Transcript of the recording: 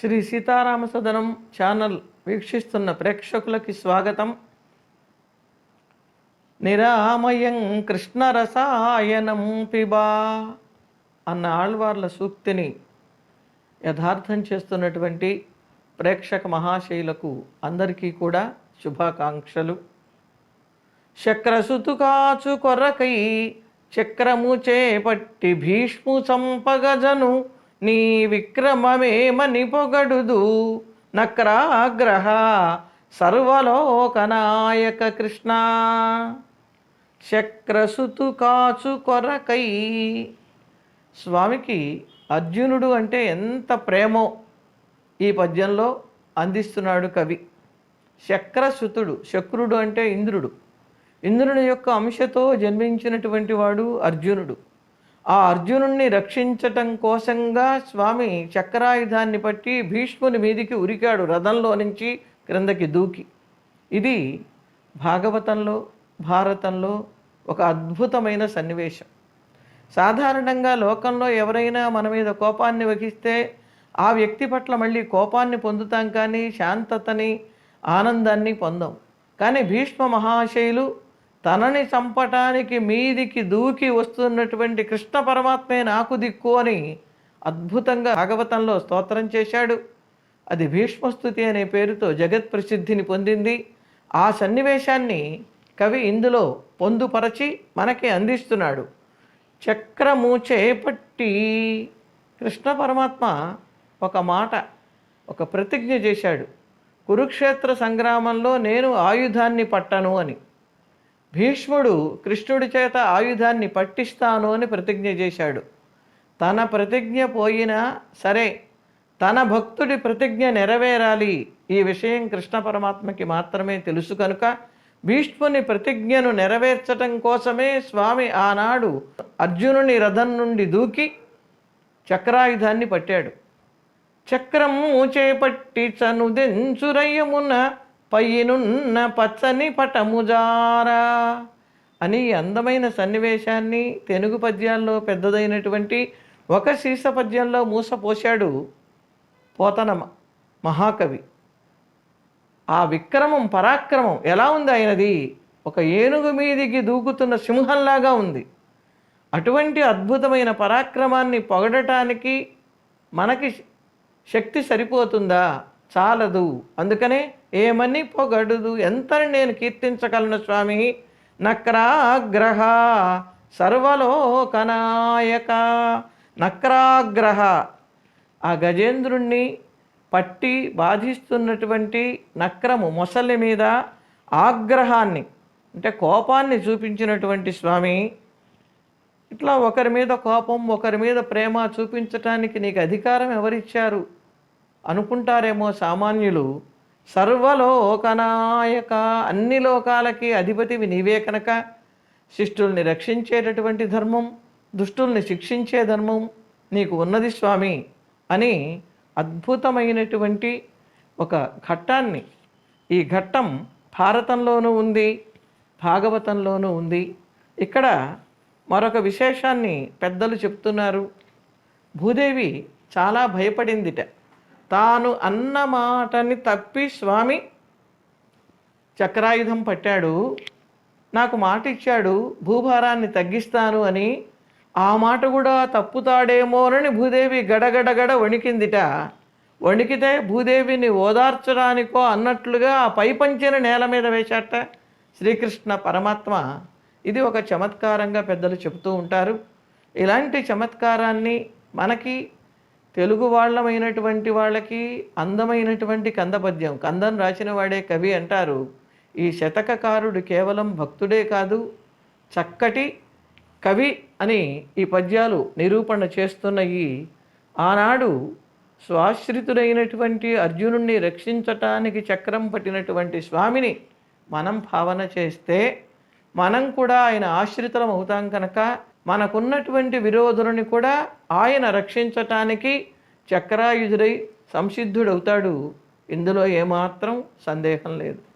Shri Sitarama సదనం channel వీక్షిస్తున్న ప్రేక్షకులకి స్వాగతం. నిరామయం కృష్ణరసాయనం పిబా అన్న ఆళ్వార్ల సూక్తిని యథార్థం చేస్తున్నటువంటి ప్రేక్షక మహాశైలకు అందరికీ కూడా శుభాకాంక్షలు. చక్రసుతుకాచు కొరకై చక్రము చేపట్టి భీష్ము సంపగజను నీ విక్రమమేమని పొగడుదు నక్రాగ్రహ సర్వలోకనాయక కృష్ణ. చక్రసుతు కాచు కొరకై. స్వామికి అర్జునుడు అంటే ఎంత ప్రేమో ఈ పద్యంలో అందిస్తున్నాడు కవి. శక్రసుతుడు శక్రుడు అంటే ఇంద్రుడు. ఇంద్రుని యొక్క అంశతో జన్మించినటువంటి వాడు అర్జునుడు. ఆ అర్జునుణ్ణి రక్షించటం కోసంగా స్వామి చక్రాయుధాన్ని పట్టి భీష్ముని మీదికి ఉరికాడు రథంలో నుంచి క్రిందకి దూకి. ఇది భాగవతంలో భారతంలో ఒక అద్భుతమైన సన్నివేశం. సాధారణంగా లోకంలో ఎవరైనా మన మీద కోపాన్ని వహిస్తే ఆ వ్యక్తి పట్ల మళ్ళీ కోపాన్ని పొందుతాం కానీ శాంతతని ఆనందాన్ని పొందాం. కానీ భీష్మ మహాశయులు తనని చంపటానికి మీదికి దూకి వస్తున్నటువంటి కృష్ణ పరమాత్మే నాకు దిక్కు అని అద్భుతంగా భాగవతంలో స్తోత్రం చేశాడు. అది భీష్మస్థుతి అనే పేరుతో జగత్ ప్రసిద్ధిని పొందింది. ఆ సన్నివేశాన్ని కవి ఇందులో పొందుపరచి మనకి అందిస్తున్నాడు. చక్రము చేపట్టి కృష్ణ పరమాత్మ ఒక మాట ఒక ప్రతిజ్ఞ చేశాడు. కురుక్షేత్ర సంగ్రామంలో నేను ఆయుధాన్ని పట్టను అని. భీష్ముడు కృష్ణుడి చేత ఆయుధాన్ని పట్టిస్తాను అని ప్రతిజ్ఞ చేశాడు. తన ప్రతిజ్ఞ పోయినా సరే తన భక్తుడి ప్రతిజ్ఞ నెరవేరాలి. ఈ విషయం కృష్ణ పరమాత్మకి మాత్రమే తెలుసు కనుక భీష్ముని ప్రతిజ్ఞను నెరవేర్చటం కోసమే స్వామి ఆనాడు అర్జునుని రథం నుండి దూకి చక్రాయుధాన్ని పట్టాడు. చక్రము చేపట్టి చనుదెంచురయ్యమున్న పయ్యనున్న పచ్చని పటముజారా అని అందమైన సన్నివేశాన్ని తెలుగు పద్యాల్లో పెద్దదైనటువంటి ఒక శీర్ష పద్యంలో మూసపోశాడు పోతన మ- మహాకవి. ఆ విక్రమం పరాక్రమం ఎలా ఉంది ఆయనది? ఒక ఏనుగు మీదికి దూకుతున్న సింహంలాగా ఉంది. అటువంటి అద్భుతమైన పరాక్రమాన్ని పొగడటానికి మనకి శక్తి సరిపోతుందా? చాలదు. అందుకనే ఏమని పొగడుదు ఎంతని నేను కీర్తించగలను స్వామి? నక్రాగ్రహ సర్వలోకనాయక. నక్రాగ్రహ. ఆ గజేంద్రుణ్ణి పట్టి బాధిస్తున్నటువంటి నక్రము మొసలి మీద ఆగ్రహాన్ని అంటే కోపాన్ని చూపించినటువంటి స్వామి ఇట్లా ఒకరి మీద కోపం ఒకరి మీద ప్రేమ చూపించటానికి నీకు అధికారం ఎవరిచ్చారు? అనుకుంటారేమో సామాన్యులు సర్వలోకనాయక అన్ని లోకాలకి అధిపతివి నీవే కనుక. శిష్టుల్ని రక్షించేటటువంటి ధర్మం దుష్టుల్ని శిక్షించే ధర్మం నీకు ఉన్నది స్వామి అని అద్భుతమైనటువంటి ఒక ఘట్టాన్ని. ఈ ఘట్టం భారతంలోనూ ఉంది భాగవతంలోనూ ఉంది. ఇక్కడ మరొక విశేషాన్ని పెద్దలు చెప్తున్నారు. భూదేవి చాలా భయపడిందిట. తాను అన్న మాటని తప్పి స్వామి చక్రాయుధం పట్టాడు. నాకు మాట ఇచ్చాడు భూభారాన్ని తగ్గిస్తాను అని. ఆ మాట కూడా తప్పుతాడేమోనని భూదేవి గడగడగడ వణికిందిట. వణికితే భూదేవిని ఓదార్చడానికో అన్నట్లుగా ఆ పై పంచిన నేల మీద వేశాట శ్రీకృష్ణ పరమాత్మ. ఇది ఒక చమత్కారంగా పెద్దలు చెబుతూ ఉంటారు. ఇలాంటి చమత్కారాన్ని మనకి తెలుగు వాళ్ళమైనటువంటి వాళ్ళకి అందమైనటువంటి కందపద్యం. కందం రాసిన వాడే కవి అంటారు ఈ శతకకారుడు కేవలం భక్తుడే కాదు చక్కటి కవి అని ఈ పద్యాలు నిరూపణ చేస్తున్నాయి ఆనాడు స్వాశ్రితుడైనటువంటి అర్జునుణ్ణి రక్షించటానికి చక్రం పట్టినటువంటి స్వామిని మనం భావన చేస్తే మనం కూడా ఆయన ఆశ్రితులం అవుతాం కనుక మనకున్నటువంటి విరోధులని కూడా ఆయన రక్షించటానికి చక్రాయుధుడై సంసిద్ధుడవుతాడు. ఇందులో ఏమాత్రం సందేహం లేదు.